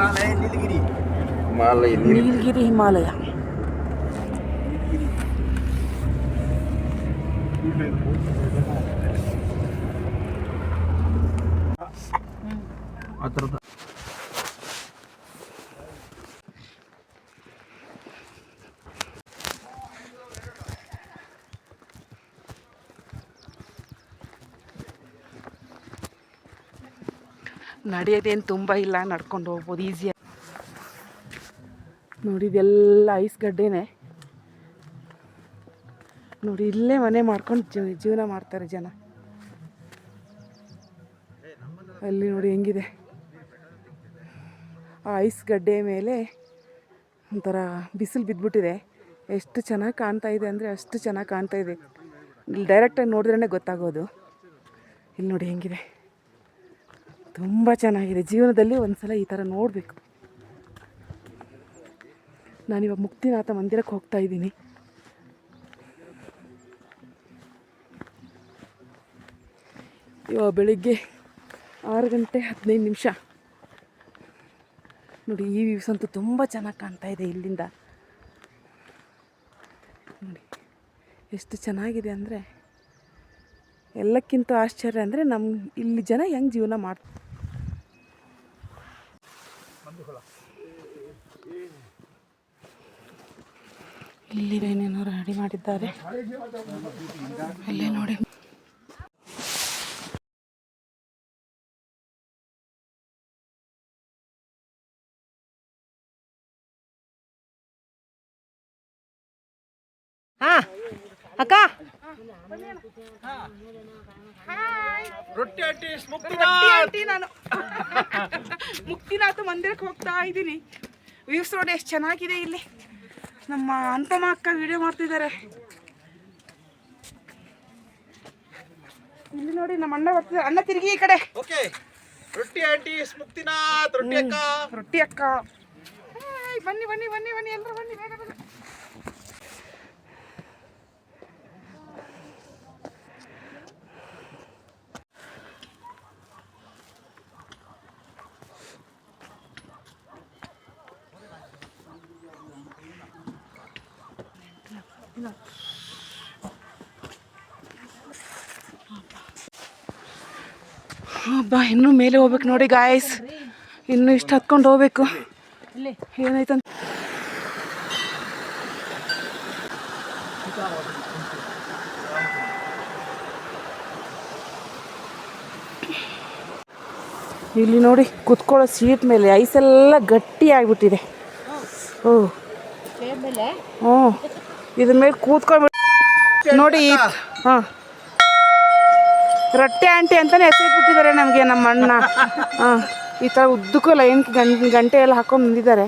हिमालय नीलगिरी हिमालय नीलगिरी हिमालय अत्र ನಡೆಯೋದೇನು ತುಂಬ ಇಲ್ಲ, ನಡ್ಕೊಂಡು ಹೋಗ್ಬೋದು ಈಸಿಯಾಗಿ ನೋಡಿ, ಇದೆಲ್ಲ ಐಸ್ ಗಡ್ಡೆನೇ. ನೋಡಿ, ಇಲ್ಲೇ ಮನೆ ಮಾಡ್ಕೊಂಡು ಜೀವ ಜೀವನ ಮಾಡ್ತಾರೆ ಜನ. ಅಲ್ಲಿ ನೋಡಿ ಹೆಂಗಿದೆ. ಆ ಐಸ್ ಗಡ್ಡೆ ಮೇಲೆ ಒಂಥರ ಬಿಸಿಲು ಬಿದ್ದುಬಿಟ್ಟಿದೆ ಎಷ್ಟು ಚೆನ್ನಾಗಿ ಕಾಣ್ತಾ ಇದೆ ಅಂದರೆ ಅಷ್ಟು ಚೆನ್ನಾಗಿ ಕಾಣ್ತಾ ಇದೆ. ಇಲ್ಲಿ ಡೈರೆಕ್ಟಾಗಿ ನೋಡಿದ್ರೇ ಗೊತ್ತಾಗೋದು. ಇಲ್ಲಿ ನೋಡಿ ಹೆಂಗಿದೆ. ತುಂಬ ಚೆನ್ನಾಗಿದೆ. ಜೀವನದಲ್ಲಿ ಒಂದು ಸಲ ಈ ಥರ ನೋಡಬೇಕು. ನಾನಿವಾಗ ಮುಕ್ತಿನಾಥ ಮಂದಿರಕ್ಕೆ ಹೋಗ್ತಾ ಇದ್ದೀನಿ. ಇವಾಗ ಬೆಳಿಗ್ಗೆ ಆರು ಗಂಟೆ ಹದಿನೈದು ನಿಮಿಷ. ನೋಡಿ, ಈ ವ್ಯೂಸ್ ಅಂತೂ ತುಂಬ ಚೆನ್ನಾಗಿ ಕಾಣ್ತಾ ಇದೆ ಇಲ್ಲಿಂದ. ನೋಡಿ, ಎಷ್ಟು ಚೆನ್ನಾಗಿದೆ ಅಂದರೆ, ಎಲ್ಲಕ್ಕಿಂತ ಆಶ್ಚರ್ಯ ಅಂದರೆ ನಮ್ಮ ಇಲ್ಲಿ ಜನ ಹೆಂಗೆ ಜೀವನ ಮಾಡ್ತಾರೆ ಇಲ್ಲಿ ಏನೇನೋ ರೆಡಿ ಮಾಡಿದ್ದಾರೆ. ಅಲ್ಲೇ ನೋಡಿ. ಹಾ ಅಕ್ಕ. ರೊಟ್ಟಿ ಅಟ್ಟಿ ರೊಟ್ಟಿ ನಾನು. ಮುಕ್ತಿನಾಥ ಮಂದಿರಕ್ಕೆ ಹೋಗ್ತಾ ಇದ್ದೀನಿ. ವ್ಯೂಸ್ ರೋಡ್ ಎಷ್ಟು ಚೆನ್ನಾಗಿದೆ ಇಲ್ಲಿ. ನಮ್ಮ ಅಂತಮ್ಮ ಅಕ್ಕ ವಿಡಿಯೋ ಮಾಡ್ತಿದ್ದಾರೆ. ಇಲ್ಲಿ ನೋಡಿ ನಮ್ಮ ಅಣ್ಣ ಬರ್ತಿದ್ದಾರೆ. ಅಣ್ಣ ತಿರುಗಿ ಈ ಕಡೆ. ಓಕೆ. ರೊಟ್ಟಿ ಆಂಟಿ ಮುಕ್ತಿನಾಥ್ ರೊಟ್ಟಿ ಅಕ್ಕ. ರೊಟ್ಟಿ ಅಕ್ಕ. ಬನ್ನಿ ಬನ್ನಿ ಬನ್ನಿ ಬನ್ನಿ. ಎಲ್ಲರೂ ಬನ್ನಿ ಬೇಗ ಬೇಗ. ಹಬ್ಬ ಇನ್ನೂ ಮೇಲೆ ಹೋಗ್ಬೇಕು ನೋಡಿ ಗಾಯಸ್ ಇನ್ನು ಇಷ್ಟು ಹತ್ಕೊಂಡು ಹೋಗ್ಬೇಕು. ಏನಾಯ್ತಂತ ಇಲ್ಲಿ ನೋಡಿ ಕುತ್ಕೊಳ್ಳೋ ಸೀಟ್ ಮೇಲೆ ಐಸೆಲ್ಲ ಗಟ್ಟಿ ಆಗಿಬಿಟ್ಟಿದೆ ಹ್ಞೂ ಹ್ಞೂ ಇದ್ರ ಮೇಲೆ ಕೂತ್ಕೊಂಡು ನೋಡಿ ಹಾ. ರೊಟ್ಟೆ ಆಂಟಿ ಅಂತಾನೆ ಹೆಸರಿಟ್ಬಿಟ್ಟಿದ್ದಾರೆ ನಮಗೆ ನಮ್ಮ ಅಣ್ಣ ಹಾಂ. ಈ ಥರ ಉದ್ದಕ್ಕೂ ಲೈನ್ ಗಂ ಗಂಟೆ ಎಲ್ಲ ಹಾಕೊಂಡು ಬಂದಿದ್ದಾರೆ.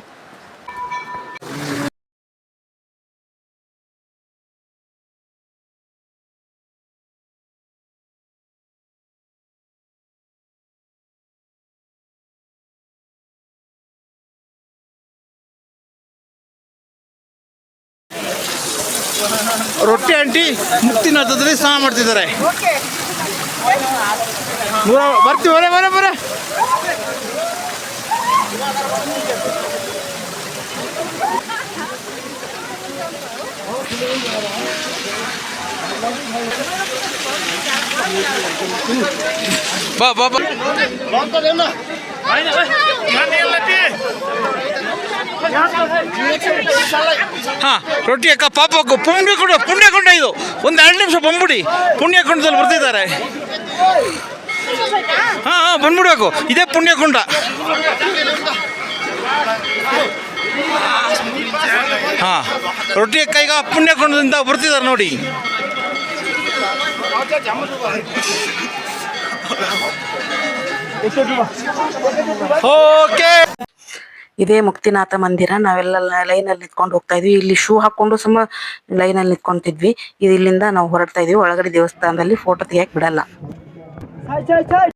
ರೊಟ್ಟಿ ಆಂಟಿ ಮುಕ್ತಿನಾಥದಲ್ಲಿ ಸ್ನಾನ ಮಾಡ್ತಿದ್ದಾರೆ. ನೂರ ಬರ್ತೀವಿ ಬರ ಬರ ಬರ. ಬಾ ಬಾ ಬಾ. ಹಾ, ರೊಟ್ಟಿ ಅಕ್ಕ, ಪಾಪ ಪುಣ್ಯ ಕೊಂಡ ಪುಣ್ಯ ಕೊಂಡ ಇದು. ಒಂದು ಎರಡು ನಿಮಿಷ ಬಂದ್ಬಿಡಿ. ಪುಣ್ಯ ಕೊಂಡದಲ್ಲಿ ಬರ್ತಿದ್ದಾರೆ. ಹಾ ಹಾ ಬಂದ್ಬಿಡ್ಬೇಕು ಇದೇ ಪುಣ್ಯ ಕೊಂಡ. ಹಾ, ರೊಟ್ಟಿ ಅಕ್ಕ, ಈಗ ಪುಣ್ಯ ಕೊಂಡದಿಂದ ಬರ್ತಿದ್ದಾರೆ ನೋಡಿ. ಓಕೆ ಇದೇ ಮುಕ್ತಿನಾಥ ಮಂದಿರ, ನಾವೆಲ್ಲ ಲೈನ್ ಅಲ್ಲಿ ನಿಂತ್ಕೊಂಡು ಹೋಗ್ತಾ ಇದ್ವಿ. ಇಲ್ಲಿ ಶೂ ಹಾಕೊಂಡು ಸುಮ್ಮ ಲೈನ್ ನಿಂತ್ಕೊಂತಿದ್ವಿ. ಇದು ಇಲ್ಲಿಂದ ನಾವು ಹೊರಡ್ತಾ ಇದೀವಿ. ಒಳಗಡೆ ದೇವಸ್ಥಾನದಲ್ಲಿ ಫೋಟೋ ತೆಗಿಯಕ್ ಬಿಡಲ್ಲ.